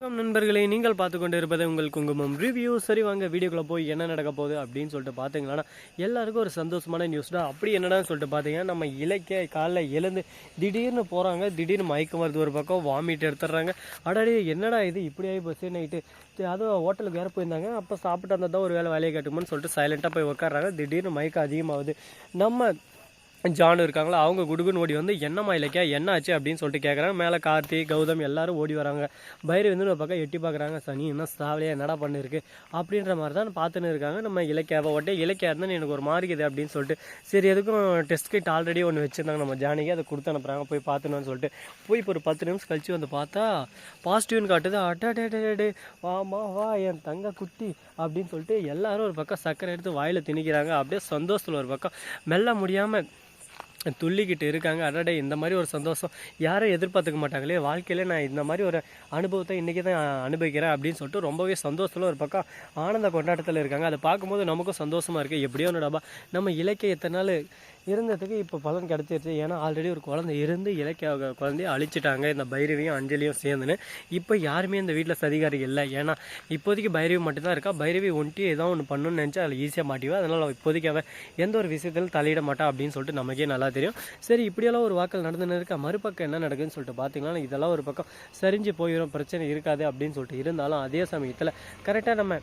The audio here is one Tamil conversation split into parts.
வணக்கம் நண்பர்களே நீங்கள் பார்த்து கொண்டு இருப்பது உங்கள் குங்குமம் ரிவ்யூ சரி வாங்க வீடியோக்குள்ளே போய் என்ன நடக்க போகுது அப்படின்னு சொல்லிட்டு பார்த்தீங்கன்னா எல்லாருக்கும் ஒரு சந்தோஷமான நியூஸ் தான். அப்படி என்னடான்னு சொல்லிட்டு பார்த்தீங்கன்னா நம்ம இலக்கிய காலைல எழுந்து திடீர்னு போகிறாங்க திடீர்னு மயக்கம் வருது ஒரு பக்கம் வாமிட் எடுத்துடுறாங்க. அடாடி என்னடா இது? இப்படி ஆகி நைட்டு அதுவும் ஹோட்டலுக்கு வேறு போயிருந்தாங்க. அப்போ சாப்பிட்டு அந்த தான் ஒரு வேலை வேலையை கட்டுமோன்னு சொல்லிட்டு சைலண்ட்டாக போய் உட்காடுறாங்க திடீர்னு மயக்கம் அதிகமாகுது. நம்ம ஜானு இருக்காங்களா அவங்க குடுகுன்னு ஓடி வந்து என்னம்மா இலக்கியா என்ன ஆச்சு? அப்படின்னு சொல்லிட்டு கேட்குறாங்க மேலே கார்த்தி கௌதம் எல்லாரும் ஓடி வராங்க. பைரவி வந்து ஒரு பக்கம் எட்டி பார்க்குறாங்க சனி என்ன சாவலியா என்னடா பண்ணிருக்கு? அப்படின்ற மாதிரி தான் பார்த்துன்னு இருக்காங்க. நம்ம இலக்கியாவை ஒட்டே இலக்கியா இருந்தால் எனக்கு ஒரு மாதிரி அப்படின்னு சொல்லிட்டு. சரி எதுக்கும் டெஸ்ட் கிட் ஆல்ரெடி ஒன்று வச்சுருந்தாங்க. நம்ம ஜானிக்கு அதை கொடுத்து அனுப்புகிறாங்க போய் பார்த்துணுன்னு சொல்லிட்டு. போய் இப்போ ஒரு பத்து நிமிஷம் கழிச்சு வந்து பார்த்தா பாசிட்டிவ்னு காட்டுது. அட்டாடே வாமா வா என் தங்க குட்டி அப்படின்னு சொல்லிட்டு எல்லாரும் ஒரு பக்கம் சக்கரை எடுத்து வாயில் திணிக்கிறாங்க. அப்படியே சந்தோஷத்தில் ஒரு பக்கம். மெல்ல முடியாமல் துள்ளிக்கிட்டு இருக்காங்க. அடடே இந்த மாதிரி ஒரு சந்தோஷம் யாரும் எதிர்பார்த்துக்க மாட்டாங்களே. வாழ்க்கையில நான் இந்த மாதிரி ஒரு அனுபவத்தை இன்றைக்கி தான் அனுபவிக்கிறேன் அப்படின்னு சொல்லிட்டு ரொம்பவே சந்தோஷத்தில் ஒரு பக்கம் ஆனந்த கொண்டாட்டத்தில் இருக்காங்க. அதை பார்க்கும்போது நமக்கும் சந்தோஷமாக இருக்குது எப்படியோ ஒன்றுடாபா நம்ம இலக்கிய எத்தனை நாள் இருந்ததுக்கு இப்போ பலன் கிடச்சிருச்சு. ஏன்னா ஆல்ரெடி ஒரு குழந்தை இருந்து இலக்கிய குழந்தைய அழிச்சிட்டாங்க. இந்த பைரவியும் அஞ்சலியும் சேர்ந்துன்னு. இப்போ யாருமே இந்த வீட்டில் சதிகாரி இல்லை. ஏன்னா இப்போதைக்கு பைரவி மட்டும்தான் இருக்கா? பைரவி ஒன்ட்டி ஏதோ ஒன்று பண்ணணும்னு நினச்சா அதில் ஈஸியாக மாட்டிவா? அதனால் இப்போதைக்கு அவன் எந்த ஒரு விஷயத்திலும் தலையிட மாட்டா அப்படின்னு சொல்லிட்டு நமக்கே நல்லா தெரியும். சரி இப்படியெல்லாம் ஒரு வாக்கள் நடந்துன்னு இருக்கா? மறுபக்கம் என்ன நடக்குதுன்னு சொல்லிட்டு பார்த்தீங்கன்னா இதெல்லாம் ஒரு பக்கம் சரிஞ்சு போயிடும் பிரச்சனை இருக்காது அப்படின்னு சொல்லிட்டு இருந்தாலும் அதே சமயத்தில் கரெக்டாக நம்ம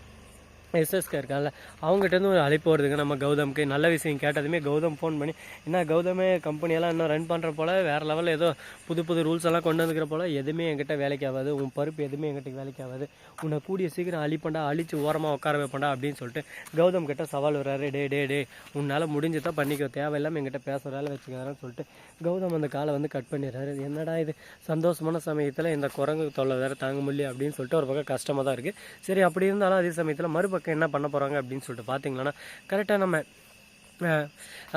எஸ்எஸ்கே இருக்கான்ல அவங்ககிட்ட ஒரு அழைப்பு வருதுங்க. நம்ம கௌதம்க்கு நல்ல விஷயம் கேட்டதுமே கௌதம் ஃபோன் பண்ணி என்ன கௌதமே கம்பெனியெல்லாம் இன்னும் ரன் பண்ணுற போல்? வேறு லெவலில் ஏதோ புது புது ரூல்ஸ் எல்லாம் கொண்டு வந்துக்கிற போல்? எதுவுமே என்கிட்ட வேலைக்கு ஆகாது. உன் பருப்பு எதுவுமே என்கிட்ட வேலைக்கு ஆகாது. உன்னை கூடிய சீக்கிரம் அழிப்பண்டா அழிச்சு ஓரமாக உட்கார வைப்பண்டா அப்படின்னு சொல்லிட்டு கௌதம் கிட்ட சவால் வர்றாரு டே டே டே உன்னால் முடிஞ்சதான் பண்ணிக்கோ. தேவையில்லாமல் என்கிட்ட பேச வேலை வச்சுக்கிறான்னு சொல்லிட்டு கௌதம் அந்த காலை வந்து கட் பண்ணிடுறாரு. என்னடா இது? சந்தோஷமான சமயத்தில் இந்த குரங்கு தொல்லை வேறு தாங்க முடியல அப்படின்னு சொல்லிட்டு ஒரு பக்கம் கஷ்டமாக தான் இருக்குது சரி அப்படி இருந்தாலும் அதே சமயத்தில் மறுபக்கம் பக்கம் என்ன பண்ண போகிறாங்க அப்படின்னு சொல்லிட்டு பார்த்தீங்கன்னா கரெக்டாக நம்ம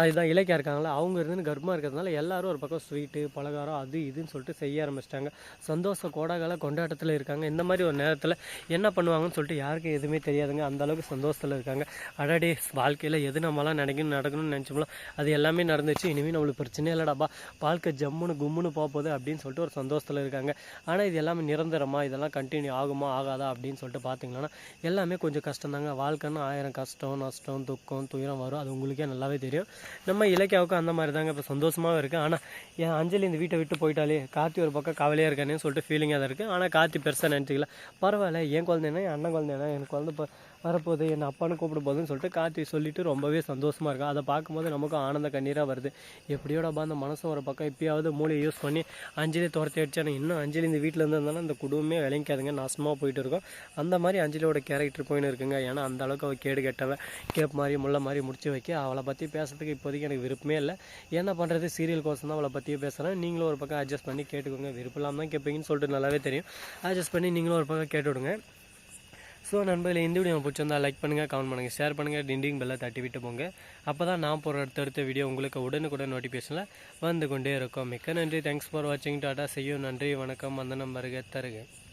அதுதான் இலக்கியா இருக்காங்களா அவங்க இருந்து கர்ப்பமாக இருக்கிறதுனால எல்லாரும் ஒரு பக்கம் ஸ்வீட்டு பலகாரம் அது இதுன்னு சொல்லிட்டு செய்ய ஆரம்பிச்சிட்டாங்க. சந்தோஷ கோடாகால கொண்டாட்டத்தில் இருக்காங்க. இந்த மாதிரி ஒரு நேரத்தில் என்ன பண்ணுவாங்கன்னு சொல்லிட்டு யாருக்கும் எதுவுமே தெரியாதுங்க. அந்த அளவுக்கு சந்தோஷத்தில் இருக்காங்க. அடாடி வாழ்க்கையில் எது நம்மளாம் நினைக்கணும் நடக்கணும்னு நினச்சோம்லாம் அது எல்லாமே நடந்துச்சு. இனிமேல் நம்மளுக்கு பிரச்சனையே இல்லைடாப்பா வாழ்க்கை ஜம்முன்னு கும்முன்னு போகுது அப்படின்னு சொல்லிட்டு ஒரு சந்தோஷத்தில் இருக்காங்க. ஆனால் இது எல்லாமே நிரந்தரமா இதெல்லாம் கண்டினியூ ஆகுமா ஆகாதா அப்படின்னு சொல்லிட்டு பார்த்தீங்கன்னா எல்லாமே கொஞ்சம் கஷ்டம் தாங்க வாழ்க்கைன்னு ஆயிரம் கஷ்டம் நஷ்டம் துக்கம் துயரம் வரும். அது உங்களுக்கே நல்லாவே தெரியும். நம்ம இலக்கியாவுக்கும் அந்த மாதிரி தாங்க இப்போ சந்தோஷமாகவும் இருக்குது ஆனால் என் அஞ்சலி இந்த வீட்டை விட்டு போயிட்டாலே கார்த்தி ஒரு பக்கம் கவலையாக இருக்கானேன்னு சொல்லிட்டு ஃபீலிங்காக தான் இருக்குது ஆனால் கார்த்தி பெருசாக நினச்சிக்கல. பரவாயில்ல என் குழந்தைனா என் அண்ணன் குழந்தைனா என் குழந்தை இப்போ வரப்போகுது என் அப்பான்னு கூப்பிட போதுன்னு சொல்லிட்டு கார்த்தி சொல்லிட்டு ரொம்பவே சந்தோஷமாக இருக்கும் அதை பார்க்கும்போது நமக்கும் ஆனந்த கண்ணீராக வருது. எப்படியோடப்பா அந்த மனசும் ஒரு பக்கம் எப்பயாவது மூளையை யூஸ் பண்ணி அஞ்சலி துரத்தி அடிச்சானே இன்னும் அஞ்சலி இந்த வீட்டில் இருந்திருந்தாலும் அந்த குடும்பமே விளங்காதுங்க நாசமாக போயிட்டு இருக்கும். அந்த மாதிரி அஞ்சலியோட கேரக்டர் போயின்னு இருக்குங்க. ஏன்னா அந்த அளவுக்கு அவள் கேடு கெட்டவன் கேப் மாதிரி முள்ள மாதிரி முடிச்சு வைக்க அவளை பற்றி பேசுறதுக்கு இப்போதைக்கு எனக்கு விருப்பமே இல்லை. என்ன பண்ணுறது சீரியல் கோசம் தான் அவளை பற்றியே பேசுகிறேன் நீங்களும் ஒரு பக்கம் அட்ஜஸ்ட் பண்ணி கேட்டுக்கோங்க. விருப்பம் இல்லாமல் தான் கேட்பீங்கன்னு சொல்லிட்டு நல்லாவே தெரியும். அட்ஜஸ்ட் பண்ணி நீங்களும் ஒரு பக்கம் கேட்டு விடுங்க ஸோ நண்பர்களே இந்த வீடியோ பிடிச்சிருந்தால் லைக் பண்ணுங்கள் கமெண்ட் பண்ணுங்கள் ஷேர் பண்ணுங்கள் டிண்டிங் பெல்லை தட்டி விட்டு போங்க. அப்போ தான் நான் போகிற அடுத்தடுத்த வீடியோ உங்களுக்கு உடனுக்குடன் நோட்டிஃபிகேஷனில் வந்து கொண்டே இருக்கும். மிக்க நன்றி. தேங்க்ஸ் ஃபார் வாட்சிங் டாட்டா செய்யும் நன்றி. வணக்கம். அந்த நம்பருக்கு தருக.